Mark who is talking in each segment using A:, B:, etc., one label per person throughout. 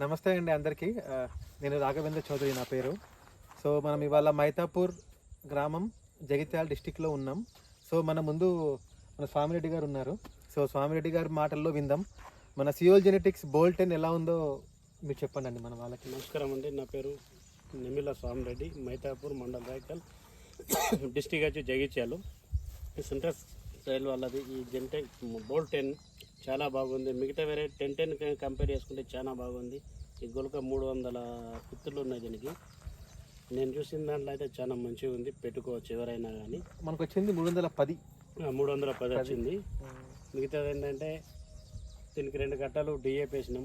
A: నమస్తే అండి అందరికీ. నేను రాఘవేంద్ర చౌదరి నా పేరు. సో మనం ఇవాళ మైతాపూర్ గ్రామం జగిత్యాల డిస్టిక్లో ఉన్నాం. సో మన ముందు మన స్వామిరెడ్డి గారు ఉన్నారు. సో స్వామిరెడ్డి గారి మాటల్లో విందాం. మన సియోల్ జెనెటిక్స్ బోల్టెన్ ఎలా ఉందో మీరు చెప్పండి అండి మన వాళ్ళకి.
B: నమస్కారం అండి నా పేరు నిమిల స్వామిరెడ్డి మైతాపూర్ మండల్ రాయకల్ డిస్టిక్ వచ్చి జగిత్యాలు. ఈ రైల్ వాళ్ళది ఈ జెనెటిక్ బోల్టెన్ చాలా బాగుంది. మిగతా వేరే టెన్ టెన్ కంపేర్ చేసుకుంటే చాలా బాగుంది. ఈ గులక మూడు వందల పిత్తులు ఉన్నాయి దీనికి. నేను చూసిన దాంట్లో అయితే చాలా మంచిగా ఉంది. పెట్టుకోవచ్చు ఎవరైనా కానీ
A: మనకు వచ్చింది మూడు వందల పది.
B: మూడు వందల పది వచ్చింది. మిగతాది ఏంటంటే దీనికి రెండు కట్టాలు డిఏపి వేసినాం.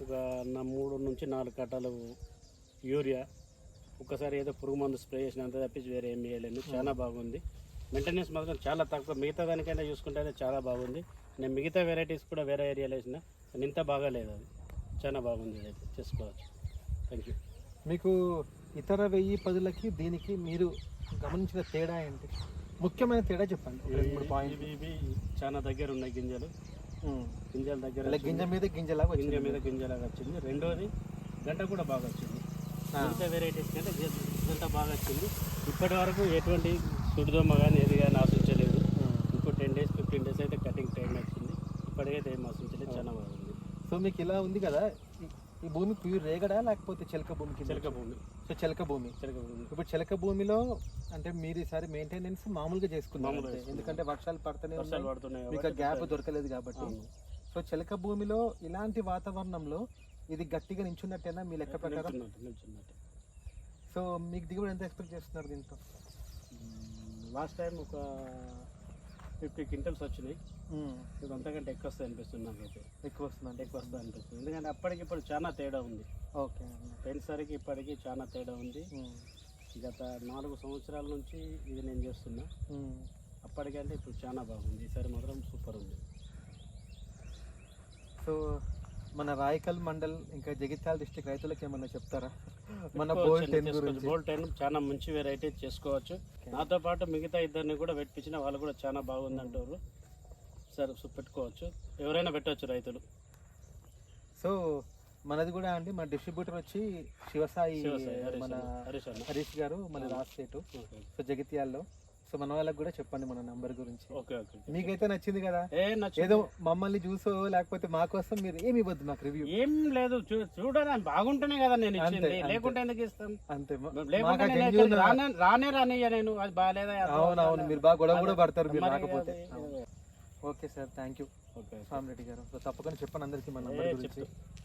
B: ఒక నా మూడు నుంచి నాలుగు కట్టాలు యూరియా. ఒక్కసారి ఏదో పురుగు మందు స్ప్రే చేసిన అంత తప్పించి వేరే ఏం వేయలేను చాలా బాగుంది. మెయింటెనెన్స్ మాత్రం చాలా తక్కువ. మిగతా దానికైనా చూసుకుంటే అయితే చాలా బాగుంది. నేను మిగతా వెరైటీస్ కూడా వేరే ఏరియాలో వేసిన కానీ ఇంత బాగాలేదు అది. చాలా బాగుంది ఇదైతే చేసుకోవచ్చు. థ్యాంక్ యూ
A: మీకు ఇతర వెయ్యి పదులకి దీనికి మీరు గమనించిన తేడా ఏంటి? ముఖ్యమైన తేడా చెప్పండి.
B: ఇవి ఇవి చాలా దగ్గర ఉన్నాయి గింజలు. గింజల దగ్గర
A: గింజ మీద గింజలాగా
B: గింజ మీద గింజలాగా వచ్చింది. రెండోది గంట కూడా బాగా వచ్చింది. మిగతా వెరైటీస్ కంటే గంట బాగా వచ్చింది. ఇప్పటి వరకు ఎటువంటి సుడిదొమ్మ కానీ ఏది కానీ ఆశించలేదు. ఇంకో టెన్ డేస్ ఫిఫ్టీన్ డేస్ అయితే కటింగ్ టైం వచ్చింది ఇప్పటికైతే ఏం ఆశించలేదు చాలా బాగుంది.
A: సో మీకు ఇలా ఉంది కదా ఈ- భూమి ప్యూర్ రేగడా లేకపోతే చిలక భూమి కింద
B: చిలక భూమి.
A: సో చిలక భూమి.
B: చిలక భూమి.
A: ఇప్పుడు చిలక భూమిలో అంటే మీరు ఈసారి మెయింటెనెన్స్ మామూలుగా చేసుకున్నారు
B: మామూలుగా
A: అంతే.
B: చేసుకున్నాం.
A: ఎందుకంటే వర్షాలు పడుతూనే
B: వర్షాలు పడుతున్నాయి
A: మీకు గ్యాప్ దొరకలేదు కాబట్టి. సో చిలక భూమిలో ఇలాంటి వాతావరణంలో ఇది గట్టిగా నించున్నట్టేనా? మీ లెక్క ప్రకారం. సో మీకు దిగుబడి ఎంత ఎక్స్పెక్ట్ చేస్తున్నారు దీంతో?
B: లాస్ట్ టైం ఒక ఫిఫ్టీ క్వింటల్స్ వచ్చినాయి. ఇది అంతకంటే ఎక్కువ వస్తాయి అనిపిస్తుంది నాకైతే.
A: ఎక్కువ వస్తుందండి
B: ఎక్కువ వస్తుంది అనిపిస్తుంది. ఎందుకంటే అప్పటికి ఇప్పుడు చాలా తేడా ఉంది.
A: ఓకే.
B: పోయినసరికి ఇప్పటికి చాలా తేడా ఉంది. గత నాలుగు సంవత్సరాల నుంచి ఇది నేను చేస్తున్నా. అప్పటికంటే ఇప్పుడు చాలా బాగుంది. ఈసారి మాత్రం సూపర్ ఉంది.
A: సో మన రాయకల్ మండల్ ఇంకా జగిత్యాల డిస్ట్రిక్ట్ రైతులకు ఏమన్నా చెప్తారా? మన బోల్ టెన్ గురించి.
B: బోల్ టెన్ చాలా మంచి వెరైటీ చేసుకోవచ్చు. నాతో పాటు మిగతా ఇద్దరిని కూడా పెట్టించిన వాళ్ళు కూడా చాలా బాగుంది అంటారు సరే సో పెట్టుకోవచ్చు. ఎవరైనా పెట్టవచ్చు రైతులు.
A: సో మనది కూడా అండి మన డిస్ట్రిబ్యూటర్ వచ్చి శివసాయి మన
B: హరీష్
A: గారు మన రాస్టేట్
B: ఓకే.
A: సో జగిత్యాల్లో. సో మన వాళ్ళకి కూడా చెప్పండి మన నంబర్ గురించి.
B: Okay okay.
A: మీకైతే నచ్చింది కదా?
B: ఏ నచ్చింది.
A: ఏదో మమ్మల్ని చూసో లేకపోతే మా కోసం మీరు ఏమి ఇవ్వద్దు మాకు రివ్యూ
B: ఏం లేదు చూ- చూడడానికి బాగుంటేనే కదా నేను
A: అంతే,
B: ఇచ్చింది.
A: అంతే.
B: లేకుంటే ఎందుకు ఇస్తాం?
A: అంతే మా-
B: లేకుంటే
A: మాకు ఆ
B: నేను
A: genuine-
B: ఎక్కడికి రానే రానే రానియ్య నేను అది బాగాలేదా?
A: అవును అవును మీరు బాగా గొడవ కూడా పడతారు మీరు
B: మరి
A: రాకపోతే.
B: అది-.
A: Okay sir thank you
B: okay
A: Swamireddy గారు. సో తప్పకుండా చెప్పండి అందరికీ మన
B: ఏ
A: నంబర్ గురించి.
B: చెప్తా.